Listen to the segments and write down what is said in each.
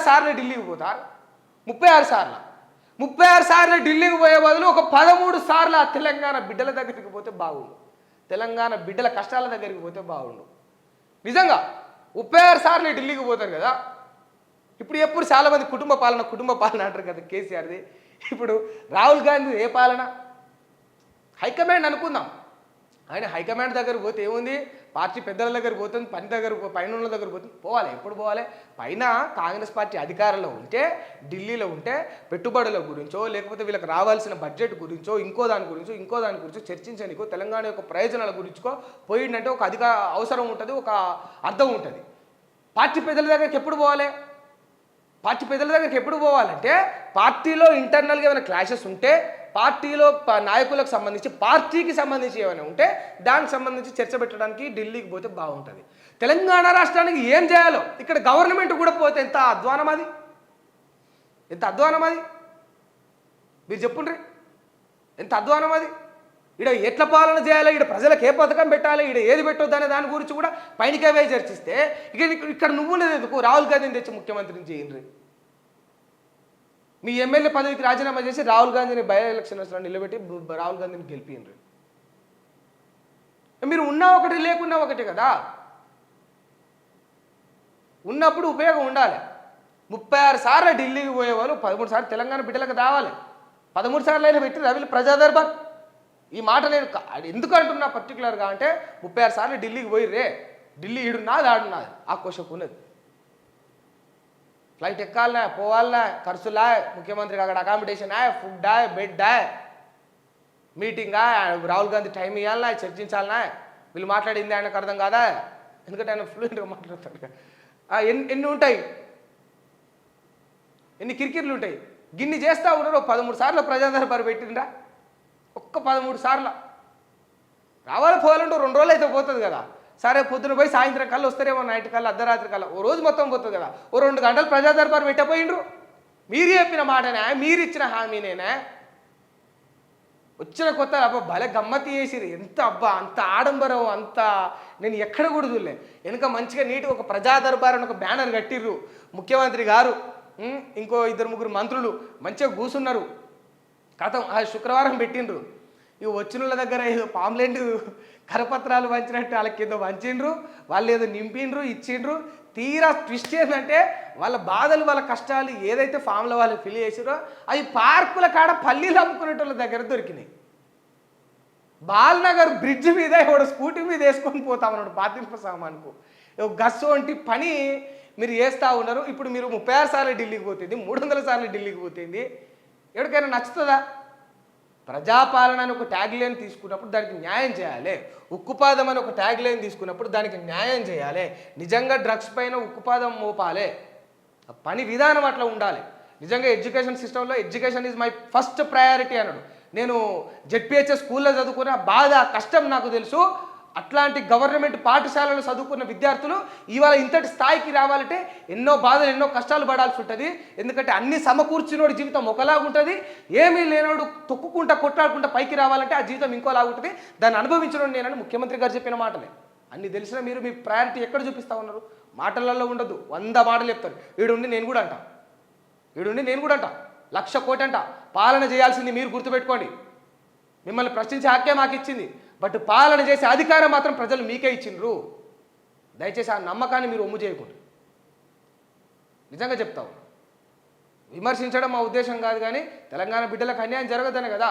ఆరు సార్లు ఢిల్లీకి పోతారు. ముప్పై ఆరు సార్లు. ముప్పై ఆరు సార్లు ఢిల్లీకి పోయే బదులు ఒక పదమూడు సార్లు ఆ తెలంగాణ బిడ్డల దగ్గరికి పోతే బాగుండు. తెలంగాణ బిడ్డల కష్టాల దగ్గరికి పోతే బాగుండు. నిజంగా ముప్పై ఆరు సార్లు ఢిల్లీకి పోతారు కదా. ఇప్పుడు ఎప్పుడు చాలామంది కుటుంబ పాలన కుటుంబ పాలన అంటారు కదా కేసీఆర్ది. ఇప్పుడు రాహుల్ గాంధీ ఏ పాలన? హైకమాండ్ అనుకుందాం. ఆయన హైకమాండ్ దగ్గర పోతే ఏముంది? పార్టీ పెద్దల దగ్గర పోతుంది పని దగ్గర పైన ఉన్న దగ్గర పోతుంది. పోవాలి ఎప్పుడు పోవాలి? పైన కాంగ్రెస్ పార్టీ అధికారంలో ఉంటే ఢిల్లీలో ఉంటే పెట్టుబడుల గురించో లేకపోతే వీళ్ళకి రావాల్సిన బడ్జెట్ గురించో ఇంకో దాని గురించో ఇంకో దాని గురించో చర్చించనికో తెలంగాణ యొక్క ప్రయోజనాల గురించుకో పోయిందంటే ఒక అధిక అవసరం ఉంటుంది ఒక అర్థం ఉంటుంది. పార్టీ పెద్దల దగ్గరికి ఎప్పుడు పోవాలి? పార్టీ పెద్దల దగ్గరికి ఎప్పుడు పోవాలంటే పార్టీలో ఇంటర్నల్గా ఏమైనా క్లాషెస్ ఉంటే పార్టీలో నాయకులకు సంబంధించి పార్టీకి సంబంధించి ఏమైనా ఉంటే దానికి సంబంధించి చర్చ పెట్టడానికి ఢిల్లీకి పోతే బాగుంటుంది. తెలంగాణ రాష్ట్రానికి ఏం చేయాలో ఇక్కడ గవర్నమెంట్ కూడా పోతే ఎంత అధ్వానం అది? ఎంత అధ్వానం అది? మీరు చెప్పుండ్రి. ఎంత అధ్వానం అది? ఇక్కడ ఎట్ల పాలన చేయాలి ఇక్కడ ప్రజలకు ఏ పథకం పెట్టాలి ఇక్కడ ఏది పెట్టొద్దు అనే దాని గురించి కూడా పైనకేవే చర్చిస్తే ఇక ఇక్కడ- ఇక్కడ నువ్వు లేదు ఎందుకు? రాహుల్ గాంధీని తెచ్చి ముఖ్యమంత్రిని చేయండి మీ ఎమ్మెల్యే పదవికి రాజీనామా చేసి రాహుల్ గాంధీని బై ఎలక్షన్ నిలబెట్టి రాహుల్ గాంధీని గెలిపియండి మీరు ఉన్నా ఒకటి లేకున్నా ఒకటి కదా. ఉన్నప్పుడు ఉపయోగం ఉండాలి. ముప్పై ఆరు సార్లు ఢిల్లీకి పోయేవాళ్ళు పదమూడు సార్లు తెలంగాణ బిడ్డలకు రావాలి. పదమూడు సార్లు అయినా పెట్టి రవిలు ప్రజాదర్బార్ ఈ మాట నేను ఎందుకు అంటున్నా పర్టికులర్గా అంటే ముప్పై ఆరు సార్లు ఢిల్లీకి పోయి రే ఢిల్లీ ఈడున్నది ఆడున్నది. ఆ క్వశ్చన్ ఉన్నది. ఫ్లైట్ ఎక్కాలనా? పోవాలనా? ఖర్చులా? ముఖ్యమంత్రికి అక్కడ అకామిడేషన్ ఫుడ్ బెడ్ మీటింగా రాహుల్ గాంధీ టైం ఇవ్వాలనా చర్చించాలనా? వీళ్ళు మాట్లాడింది ఆయనకు అర్థం కాదా? ఎందుకంటే ఆయన ఫ్లూయెంట్గా మాట్లాడతాడు ఎన్ని ఎన్ని ఉంటాయి? ఎన్ని కిరికిర్లు ఉంటాయి? గిన్ని చేస్తా ఉన్నారు పదమూడు సార్లు ప్రజాదరబారు పెట్టిండ్రా ఒక్క పదమూడు సార్లు. రావాలి పోవాలంటే రెండు రోజులు అయితే పోతుంది కదా. సరే పొద్దున పోయి సాయంత్రం కల్లా వస్తారేమో నైట్ కల్లా అర్ధరాత్రి కల్లా. ఓ రోజు మొత్తం పోతుంది కదా. ఓ రెండు గంటలు ప్రజాదర్బార్ పెట్టపోయిండ్రు మీరు చెప్పిన మాటనే మీరు ఇచ్చిన హామీనేనా. వచ్చిన కొత్త అబ్బా భలే గమ్మతి చేసిరు ఎంత అబ్బా అంత ఆడంబరం అంత నేను ఎక్కడ కూడా చూడలే. వెనుక మంచిగా నీట్గా ఒక ప్రజాదర్బార్ అని ఒక బ్యానర్ కట్టిర్రు. ముఖ్యమంత్రి గారు ఇంకో ఇద్దరు ముగ్గురు మంత్రులు మంచిగా కూసున్నారు. కథం ఆ శుక్రవారం పెట్టిండ్రు. ఇక వచ్చిన వాళ్ళ దగ్గర ఏదో పాంప్లెంట్ కరపత్రాలు పంచినట్టు వాళ్ళకి ఏదో వంచిండ్రు వాళ్ళు ఏదో నింపిండ్రు ఇచ్చిండ్రు. తీరా ట్విస్ట్ ఏంటంటే వాళ్ళ బాధలు వాళ్ళ కష్టాలు ఏదైతే ఫామ్లో వాళ్ళు ఫిల్ చేసిరో అవి పార్కుల కాడ పల్లీలు అమ్ముకునేటోళ్ళ దగ్గర దొరికినాయి. బాల్నగర్ బ్రిడ్జ్ మీద ఎవడు స్కూటీ మీద వేసుకొని పోతామన్నాడు బాధింప సామాన్కు. గస్సు వంటి పని మీరు వేస్తూ ఉన్నారు. ఇప్పుడు మీరు ముప్పై ఆరు సార్లు ఢిల్లీకి పోతుంది మూడు వందల సార్లు ఢిల్లీకి పోతుంది. ఎవరికైనా నచ్చుతుందా? ప్రజాపాలన అని ఒక ట్యాగ్ లైన్ తీసుకున్నప్పుడు దానికి న్యాయం చేయాలి. ఉక్కుపాదం అని ఒక ట్యాగ్ లైన్ తీసుకున్నప్పుడు దానికి న్యాయం చేయాలి. నిజంగా డ్రగ్స్ పైన ఉక్కుపాదం మోపాలి. పని విధానం అట్లా ఉండాలి. నిజంగా ఎడ్యుకేషన్ సిస్టంలో education is my first priority అన్నాడు. నేను జెడ్పిహెచ్ఎస్ స్కూల్లో చదువుకున్న బాధ కష్టం నాకు తెలుసు. అట్లాంటి గవర్నమెంట్ పాఠశాలలో చదువుకున్న విద్యార్థులు ఇవాళ ఇంతటి స్థాయికి రావాలంటే ఎన్నో బాధలు ఎన్నో కష్టాలు పడాల్సి ఉంటుంది. ఎందుకంటే అన్ని సమకూర్చినోడి జీవితం ఒకలాగా ఉంటుంది. ఏమీ లేనోడు తొక్కుకుంటా కొట్లాడుకుంటా పైకి రావాలంటే ఆ జీవితం ఇంకోలాగా ఉంటుంది. దాన్ని అనుభవించడం నేనని ముఖ్యమంత్రి గారు చెప్పిన మాటలే. అన్ని తెలిసిన మీరు మీ ప్రయారిటీ ఎక్కడ చూపిస్తా ఉన్నారు? మాటలలో ఉండదు. వంద మాటలు చెప్తారు. వీడుండి నేను కూడా అంటా. వీడుండి నేను కూడా అంట. లక్ష కోటి అంట. పాలన చేయాల్సింది మీరు గుర్తుపెట్టుకోండి. మిమ్మల్ని ప్రశ్నించే హక్కే మాకు ఇచ్చింది బట్ పాలన చేసే అధికారం మాత్రం ప్రజలు మీకే ఇచ్చిండ్రు. దయచేసి ఆ నమ్మకాన్ని మీరు ఒమ్ము చేయకూడదు నిజంగా చెప్తావు విమర్శించడం మా ఉద్దేశం కాదు కానీ తెలంగాణ బిడ్డలకు అన్యాయం జరగదనే కదా.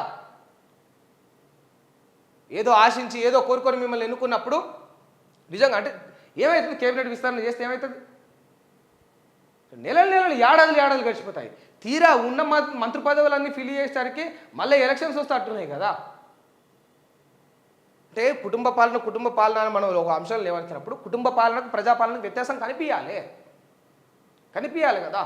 ఏదో ఆశించి ఏదో కోరుకొని మిమ్మల్ని ఎన్నుకున్నప్పుడు నిజంగా అంటే ఏమవుతుంది కేబినెట్ విస్తరణ చేస్తే ఏమవుతుంది నెలలు నెలలు ఏడాదులు ఏడాదులు గడిచిపోతాయి. తీరా ఉన్న మంత్రి పదవులన్నీ ఫిల్ చేసేసరికి మళ్ళీ ఎలక్షన్స్ వస్తే అట్టున్నాయి కదా. అంటే కుటుంబ పాలన కుటుంబ పాలన అని మనం ఒక అంశాలు లేవనచ్చినప్పుడు కుటుంబ పాలనకు ప్రజాపాలనకు వ్యత్యాసం కనిపించాలి కనిపించాలి కదా.